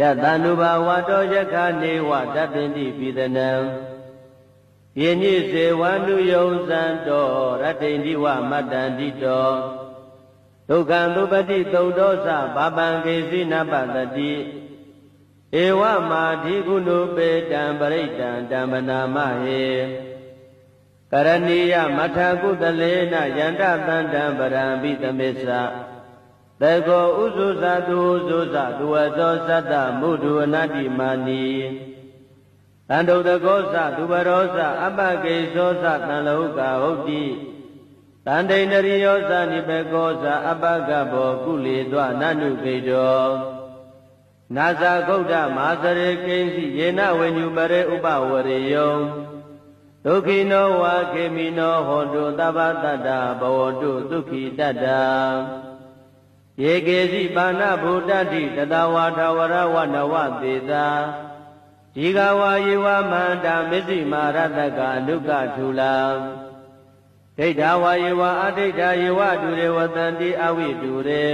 ယတန္တုဘာဝတောယခနေဝတတ္တိတိပိဒနံယင်းညိစေဝန္တုယုံစံတောရတ္တိတိဝမတ္တန္တိတောဒုက္ခံသုပတိသုတ်တောသဘာပံကေစီနပတတိဧဝမာဓိကုဏုပေတံပရိတံတမ္ပနာမဟေကရဏီယမထကုတလေနယန္တတန္တံပရံဘိသမစ္ဆ သေကောဥစုသတုဥစုသသူဝသောသတ္တမုဒုအနတ္တိမာနီတန္တုတကောသသူဘရောသအပကေသောသတန်လောကဟုတ်တိတန္တိန္ဒရိယောသနိဘေကောသအပကဘောကုလေသောနနုကေတောနာဇာဂௌဒမာသရေကိဉ္စီယေနဝိညုပရေဥပဝရေယောဒုက္ခိနောဝါခေမိနောဟောတုသဗ္ဗတတ္တဘဝတုဒုက္ခိတတ္တ ယေကေစီပါဏဗုဒ္ဓတိတတဝါထဝရဝနဝသေသာဒီဃဝါယေဝမန္တာမစ္စည်းမာရတကအနုကထူလာဒိဋ္ဌဝါယေဝအဋိဋ္ဌယေဝတူရေဝတန္တိအဝိတူရေ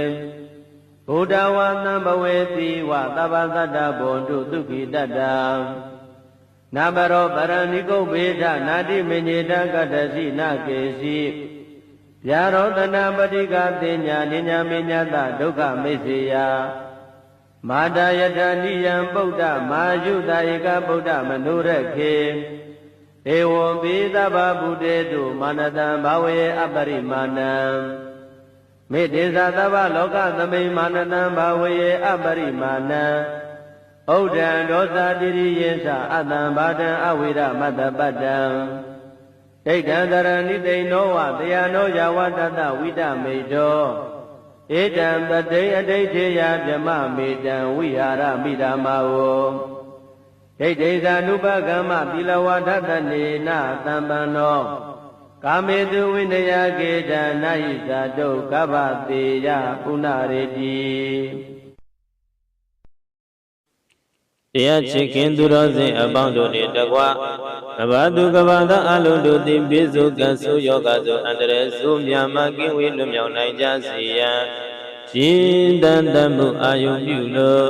ဘုဒ္ဓဝါသံဘဝေတိဝသဗ္ဗသတ္တဘောတုဒုက္ခိတတ္တနာမရောပရဏိကုဗ္ဗေဒနာတိမညေတကတ္တစီနာကေစီ ဗျာရောတနာပတိကတင်ညာနိညာမညတဒုက္ခမိစ္ဆေယမာတာယတနိယံပုဒ္ဓမာယုတဧကဗုဒ္ဓမနုရခေဧဝံပိသဗ္ဗဗုတေတုမာနတံဘာဝေအပရိမာဏံမေတ္တေသသဗ္ဗလောကသမိမာနတံဘာဝေအပရိမာဏံဩဒံဒောသတိရိယေသအတံဘာတံအဝိရမတ္တပတ္တံ ဒိဋ္ဌံတရဏိတိန်နောဝတရားနောယဝတတဝိတမေတောဧတံတတိအဋိဋ္ဌေယဗြမမေတံဝိဟာရမိဓမ္မာဝဒိဋ္ဌိဇာနုပကမ္မသီလဝါဒတနေနတံပန္နောကာမေတုဝိနယကေတနာဟိဇာတုကဗ္ဗတေယပုဏ္ဏရေတိ တရားချစ်ခင်သူတော်စင်အပေါင်းတို့နှင့်တကွကဘာသူကဘာသာအလုံးတို့သည်ပြည့်စုံကံဆိုးယောဂဆိုအန္တရာယ်ဆိုးမြမကင်းဝေးလွတ်မြောက်နိုင်ကြစေရန်ရှင်တန်တမှုအာယုပြုလို့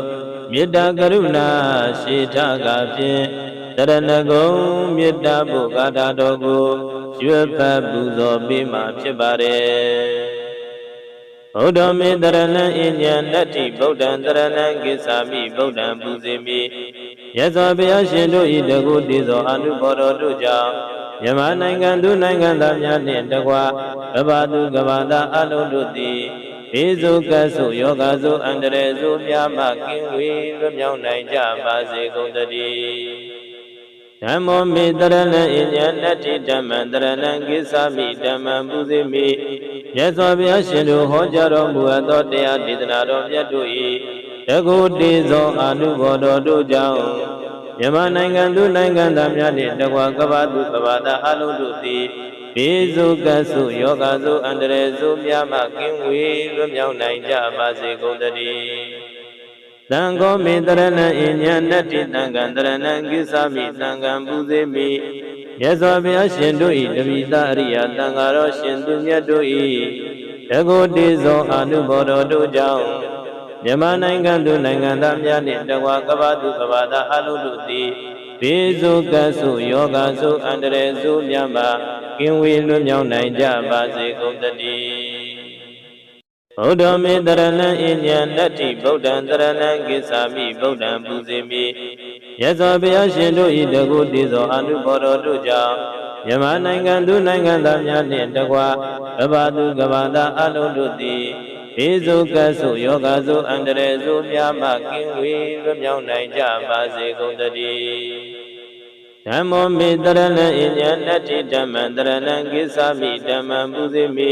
မေတ္တာကရုဏာရှေထကဖြင့်တရဏဂုံမေတ္တာဘုဂါထာတော်ကိုရွတ်ဖတ်ပူဇော်ပေးမှာဖြစ်ပါတယ် ဘုဒ္ဓမေတရဏံအညံတတ္တိဗုဒ္ဓံတရဏံကိသာမိဗုဒ္ဓံပူဇေမိယဇောဘုရားရှင်တို့ဤတကုတိသောအနုဘော်တော်တို့ကြောင့်မြန်မာနိုင်ငံသူနိုင်ငံသားများနှင့်တကွကဘာသူကဘာသာအလုံးတို့သည်ဘေဇုကဆုယောဂဆုအန္တရေဆုမြာမကင်းဝေးလွမြောက်နိုင်ကြပါစေကုန်သတည်းဓမ္မောမေတရဏံအညံတတ္တိဓမ္မံတရဏံကိသာမိဓမ္မံပူဇေမိ မြတ်စွာဘုရားရှင်တို့ဟောကြားတော်မူအပ်သောတရားဒေသနာတော်မြတ်တို့၏တကုတေဇောအာနုဘော်တော်တို့ကြောင့်မြန်မာနိုင်ငံသူနိုင်ငံသားများနှင့်တကွာကဘာသူကဘာသာအလုံးတို့သည်ဘေဇုကဆုယောဂဆုအန္တရေဆုများမှကင်းဝေးလွတ်မြောက်နိုင်ကြပါစေကုန်သတည်းသံဃောမေတရဏံအညံနတ္တိသံဃံတရဏံကိသမိသံဃံပူဇေမိ မြတ်စွာဘုရားရှင်တို့၏တပိသအရိယသံဃာတော်ရှင်သူမြတ်တို့၏တကုတေဇောအာနုဘော်တော်တို့ကြောင့်မြန်မာနိုင်ငံသူနိုင်ငံသားများနှင့်တကွာကဘာသူကဘာသာအလုံးတို့သည်ဘေဇုကဆုယောဂဆုအန္တရေဆုမြတ်မှာကင်းဝေးလွတ်မြောက်နိုင်ကြပါစေကုန်သတည်း ဗုဒ္ဓမေတရဏံအညံတတ္တိဗုဒ္ဓံတရဏံကိသာမိဗုဒ္ဓံပူဇေမိယဇောဘုရားရှင်တို့ဤတကုတေဇောအနုဘော်တော်တို့ကြောင့်မြန်မာနိုင်ငံသူနိုင်ငံသားများနှင့်တကွာကဘာသူကဘာသာအလုံးတို့သည်ဘေဇုကဆုယောဂဆုအန္တရေဆုမြာမကင်းဝေးလွတ်မြောက်နိုင်ကြပါစေကုန်သတည်း ဓမ္မောမေတရဏံအညံတတ္တိဓမ္မံတရဏံကိသာမိဓမ္မံပူဇေမိ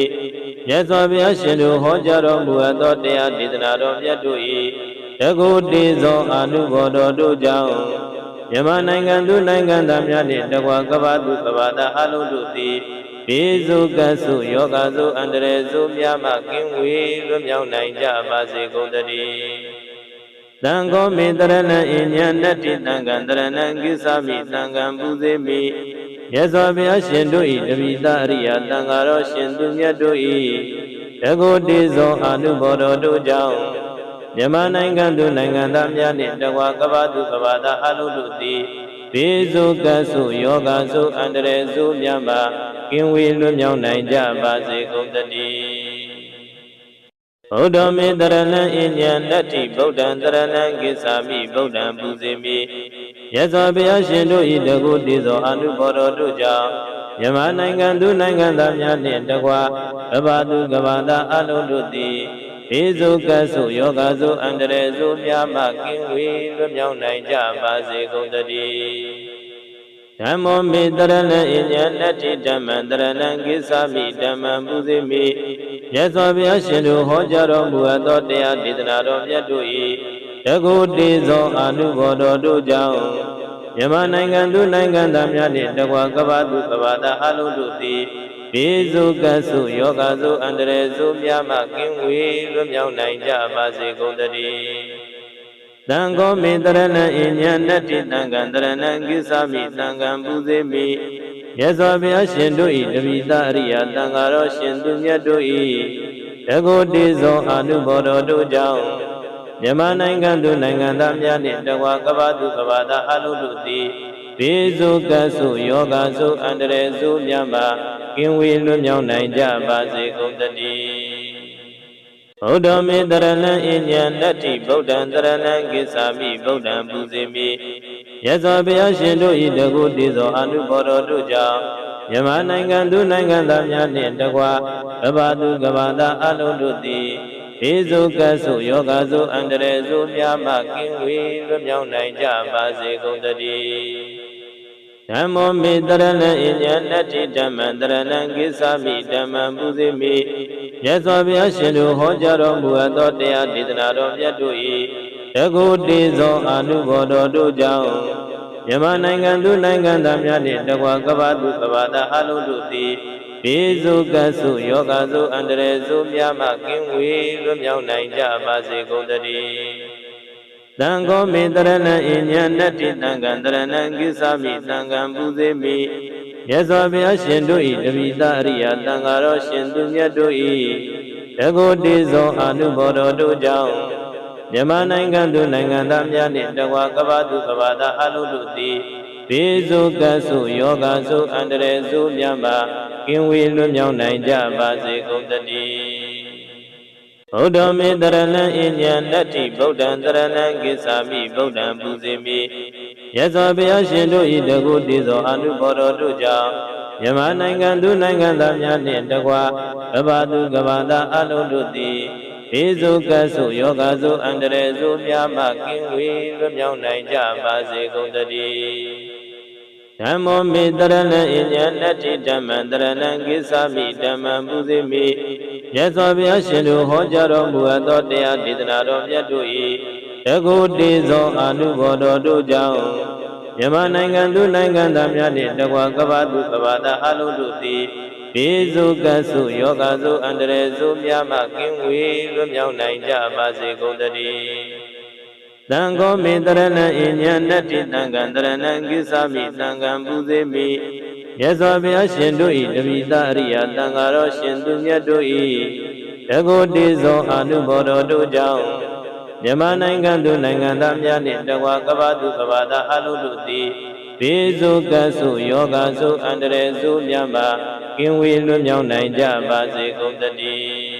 မြတ်စွာဘုရားရှင်တို့ဟောကြားတော်မူအပ်သောတရားဒေသနာတော်မြတ်တို့၏တကုတေဇောအာနုဘော်တော်တို့ကြောင့်မြန်မာနိုင်ငံသူနိုင်ငံသားများနှင့်တကွာကဘာသူကဘာသာအလုံးတို့သည်ဘေဇုကဆုယောဂဆုအန္တရေဆုများမှကင်းဝေးလွတ်မြောက်နိုင်ကြပါစေကုန်သတည်း သံဃောမေတရဏံအညံတတ္တိသံဃံတရဏံကိသမိသံဃံပူဇေမိမြတ်စွာဘုရားရှင်တို့၏တပိသအရိယသံဃာတော်ရှင်သူမြတ်တို့၏တကုတေဇောအာနုဘော်တော်တို့ကြောင့်မမြန်မာနိုင်ငံသူနိုင်ငံသားများနှင့်တကွာကမ္ဘာသူကမ္ဘာသားအလုံးတို့သည်ဘေးစုကပ်စုယောဂစုအန္တရာယ်စုများမှကင်းဝေးလွတ်မြောက်နိုင်ကြပါစေကုန်သတည်း ဘုဒ္ဓမေတရဏံအညံတတ္တိဗုဒ္ဓံတရဏံကိစ္ဆာမိဗုဒ္ဓံပူဇေမိယဇောဘုရားရှင်တို့ဤတကုတိသောအနုဘော်တော်တို့ကြောင့်မြန်မာနိုင်ငံသူနိုင်ငံသားများနှင့်တကွာကမ္ဘာသူကမ္ဘာသားအလုံးတို့သည်ဘေးစုကပ်စုယောဂစုအန္တရာယ်စုများမှကင်းဝေးလွတ်မြောက်နိုင်ကြပါစေကုန်သတည်းဓမ္မောမေတရဏံအညံတတ္တိဓမ္မံတရဏံကိစ္ဆာမိဓမ္မံပူဇေမိ မြတ်စွာဘုရားရှင်တို့ဟောကြားတော်မူအပ်သောတရားဒေသနာတော်မြတ်တို့၏တကုတေဇောအာနုဘော်တော်တို့ကြောင့်မြန်မာနိုင်ငံသူနိုင်ငံသားများနှင့်တကွာကမ္ဘာသူကမ္ဘာသားအလုံးတို့သည်ဘေးစုကပ်စုယောဂစုအန္တရာယ်စုများမှကင်းဝေးလွတ်မြောက်နိုင်ကြပါစေကုန်သတည်းသံဃောမေတရဏံအညံနတ္တိသံဃံတရဏံကိစ္ဆာမိသံဃံပူဇေမိ မြတ်စွာဘုရားရှင်တို့၏တပိသအရိယသံဃာတော်ရှင်သူမြတ်တို့၏တကုတေဇောအာနုဘော်တော်တို့ကြောင့်မြန်မာနိုင်ငံသူနိုင်ငံသားများနှင့်တကွာကမ္ဘာသူကမ္ဘာသားအလုံးတို့သည်ဘေးစုကပ်စုယောဂစုအန္တရာယ်စုများမှကင်းဝေးလွတ်မြောက်နိုင်ကြပါစေကုန်သတည်းဘုဒ္ဓမေတရဏံအညံတတ္တိဗုဒ္ဓံတရဏံကိစ္ဆာမိဗုဒ္ဓံပူဇေမိ ယဇောဘုရားရှင်တို့ဤတကုတိသောအနုဘော်တော်တို့ကြောင့်မြန်မာနိုင်ငံသူနိုင်ငံသားများနှင့်တကွာကဘာသူကဘာသားအလုံးတို့သည်ဘေးစုကပ်စုယောဂစုအန္တရာယ်စုများမှကင်းဝေးလွတ်မြောက်နိုင်ကြပါစေကုန်သတည်းဓမ္မောမေတရဏံအညံတတ္တိဓမ္မံတရဏံကိစ္ဆာမိဓမ္မံပူဇေမိမြတ်စွာဘုရားရှင်တို့ဟောကြားတော်မူအပ်သောတရားဒေသနာတော်မြတ်တို့၏ တကုတေဇောအာနုဘော်တော်တို့ကြောင့်မြန်မာနိုင်ငံသူနိုင်ငံသားများနှင့်တကွာကမ္ဘာသူကမ္ဘာသားအလုံးတို့သည်ဘေးစုကပ်စုယောဂစုအန္တရာယ်စုများမှကင်းဝေးလွတ်မြောက်နိုင်ကြပါစေကုန်သတည်းသံဃောမေတရဏံအညံနတ္တိသံဃံတရဏံကိစ္ဆာမိသံဃံပူဇေမိမြတ်စွာဘုရားရှင်တို့၏တပိသအရိယသံဃာတော်ရှင်သူမြတ်တို့၏တကုတေဇောအာနုဘော်တော်တို့ကြောင့် မြန်မာနိုင်ငံသူနိုင်ငံသားများနှင့်တကွာကမ္ဘာသူကမ္ဘာသားအလုံးတို့သည်ဘေးစုကပ်စုယောဂစုအန္တရာယ်စုများမှကင်းဝေးလွတ်မြောက်နိုင်ကြပါစေကုန်သတည်းဘုဒ္ဓမေတရဏံအညံတတ္တိဗုဒ္ဓံတရဏံကိစ္ဆာမိဗုဒ္ဓံပူဇေမိယဇောဘုရားရှင်တို့၏တကုတေဇောအာနုဘော်တော်တို့ကြောင့်မြန်မာနိုင်ငံသူနိုင်ငံသားများနှင့်တကွာကဘာသူကဘာသားအလုံးတို့သည် ဘေးစုကပ်စုယောဂစုအန္တရာယ်စုများမှကင်းဝေးလွတ်မြောက်နိုင်ကြပါစေကုန်သတည်းဓမ္မောမေတရဏံအညံတတ္တိဓမ္မံတရဏံကိစ္ဆာမိဓမ္မံပူဇေမိမြတ်စွာဘုရားရှင်တို့ဟောကြားတော်မူအပ်သောတရားဒေသနာတော်မြတ်တို့၏တကုတေဇောအာနုဘော်တော်တို့ကြောင့်မြန်မာနိုင်ငံသူနိုင်ငံသားများနှင့်တကွာကဘာသူကဘာသားအလုံးတို့သည် ဘေးစုကပ်စုယောဂစုအန္တရာယ်စုများမှကင်းဝေးလွတ်မြောက်နိုင်ကြပါစေကုန်သတည်းသံဃောမေတရဏံအညံနတ္တိသံဃံတရဏံကိစ္ဆာမိသံဃံပူဇေမိမြတ်စွာဘုရားရှင်တို့၏တပိသအရိယသံဃာတော်ရှင်သူမြတ်တို့၏တကုတေဇောအာနုဘော်တော်တို့ကြောင့်မြန်မာနိုင်ငံသူနိုင်ငံသားများနှင့်တကွာကဘာသူကဘာသားအလုံးတို့သည်ဘေးစုကပ်စုယောဂစုအန္တရာယ်စုများမှ ကင်းဝေးလွတ်မြောက်နိုင်ကြပါစေကုန်သတည်း